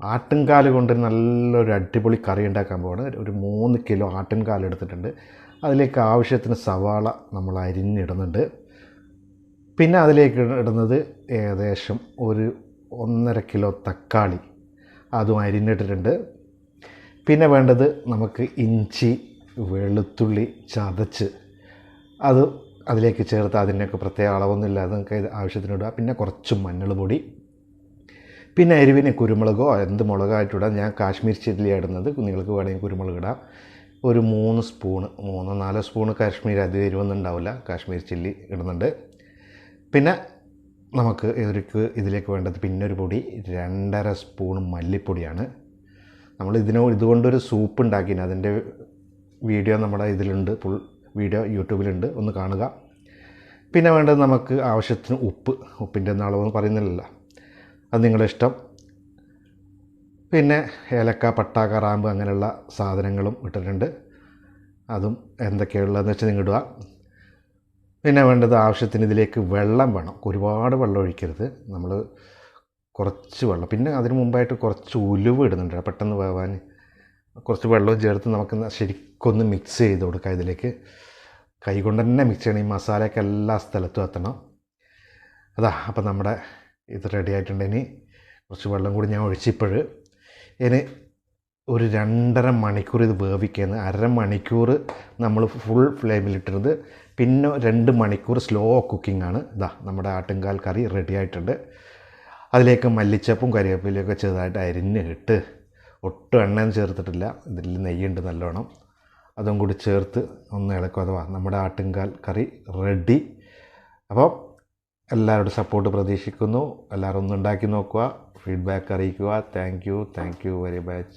ആട്ടിൻകാൽ കൊണ്ട് നല്ലൊരു അടിപൊളി കറി ഉണ്ടാക്കാൻ പോവാണ്. ഒരു മൂന്ന് കിലോ ആട്ടിൻകാൽ എടുത്തിട്ടുണ്ട്. അതിലേക്ക് ആവശ്യത്തിന് സവാള നമ്മൾ അരിഞ്ഞിടുന്നുണ്ട്. പിന്നെ അതിലേക്ക് ഇടുന്നത് ഏകദേശം ഒരു ഒന്നര കിലോ തക്കാളി. അതും അരിഞ്ഞിട്ടിട്ടുണ്ട്. പിന്നെ വേണ്ടത് നമുക്ക് ഇഞ്ചി വെളുത്തുള്ളി ചതച്ച് അത് അതിലേക്ക് ചേർത്ത് അതിനൊക്കെ പ്രത്യേക അളവൊന്നുമില്ലാതെ നമുക്ക് ആവശ്യത്തിനിടുക പിന്നെ കുറച്ച് മഞ്ഞൾ പൊടി പിന്നെ എരിവിന് കുരുമുളകോ എന്ത് മുളകായിട്ടിടാം. ഞാൻ കാശ്മീർ ചില്ലി ഇടുന്നത് നിങ്ങൾക്ക് വേണമെങ്കിൽ കുരുമുളക് ഇടാം. ഒരു മൂന്ന് സ്പൂണ് മൂന്നോ നാലോ സ്പൂണ് കാശ്മീർ അധികം എരിവൊന്നും ഉണ്ടാവില്ല കാശ്മീർ ചില്ലി ഇടുന്നുണ്ട്. പിന്നെ നമുക്ക് ഇവർക്ക് ഇതിലേക്ക് വേണ്ടത് പിന്നെ ഒരു പൊടി രണ്ടര സ്പൂൺ മല്ലിപ്പൊടിയാണ്. നമ്മൾ ഇതിനോ ഇതുകൊണ്ടൊരു സൂപ്പ് ഉണ്ടാക്കിന്. അതിന്റെ വീഡിയോ നമ്മുടെ ഇതിലുണ്ട് ഫുൾ വീഡിയോ യൂട്യൂബിലുണ്ട്. ഒന്ന് കാണുക. പിന്നെ വേണ്ടത് നമുക്ക് ആവശ്യത്തിന് ഉപ്പ് ഉപ്പിന്റെ ഒന്നും അളവെന്ന് പറയുന്നില്ല അത് നിങ്ങളുടെ ഇഷ്ടം. പിന്നെ ഏലക്ക പട്ട കറാമ്പ് അങ്ങനെയുള്ള സാധനങ്ങളും ഇട്ടിട്ടുണ്ട്. അതും എന്തൊക്കെയുള്ളതെന്ന് വെച്ചാൽ നിങ്ങൾ ഇടുക. പിന്നെ വേണ്ടത് ആവശ്യത്തിന് ഇതിലേക്ക് വെള്ളം വേണം. ഒരുപാട് വെള്ളം ഒഴിക്കരുത്. നമ്മൾ കുറച്ച് വെള്ളം. പിന്നെ അതിന് മുമ്പായിട്ട് കുറച്ച് ഉലുവ് ഇടുന്നുണ്ട് പെട്ടെന്ന് വേവാൻ കുറച്ച് വെള്ളവും ചേർത്ത് നമുക്ക് ശരിക്കൊന്ന് മിക്സ് ചെയ്ത് കൊടുക്കാം ഇതിലേക്ക്. കൈകൊണ്ട് തന്നെ മിക്സ് ചെയ്യണം. ഈ മസാലയൊക്കെ എല്ലാ സ്ഥലത്തും എത്തണം. അതാ അപ്പം നമ്മുടെ ഇത് റെഡി ആയിട്ടുണ്ട്. ഇനി കുറച്ച് വെള്ളം കൂടി ഞാൻ ഒഴിച്ചിപ്പോൾ ഇനി ഒരു രണ്ടര മണിക്കൂർ ഇത് വേവിക്കുന്നത് അര മണിക്കൂർ നമ്മൾ ഫുൾ ഫ്ലെയിമിലിട്ടിരുന്നത് പിന്നെ രണ്ട് മണിക്കൂർ സ്ലോ കുക്കിംഗ് ആണ്. ഇതാ നമ്മുടെ ആട്ടുംകാൽ കറി റെഡി ആയിട്ടുണ്ട്. അതിലേക്ക് മല്ലിച്ചപ്പും കരിവേപ്പിലയൊക്കെ ചെറുതായിട്ട് അരിഞ്ഞ് ഇട്ട് ഒട്ടും എണ്ണയും ചേർത്തിട്ടില്ല. ഇതിൽ നെയ്യുണ്ട് നല്ലോണം. അതും കൂടി ചേർത്ത് ഒന്ന് ഇളക്കും അഥവാ നമ്മുടെ ആട്ടുംകാൽ കറി റെഡി അപ്പോൾ എല്ലാവരുടെ സപ്പോർട്ട് പ്രതീക്ഷിക്കുന്നു. എല്ലാവരും ഒന്ന് ഉണ്ടാക്കി നോക്കുക. ഫീഡ്ബാക്ക് അറിയിക്കുക. Thank you thank you very much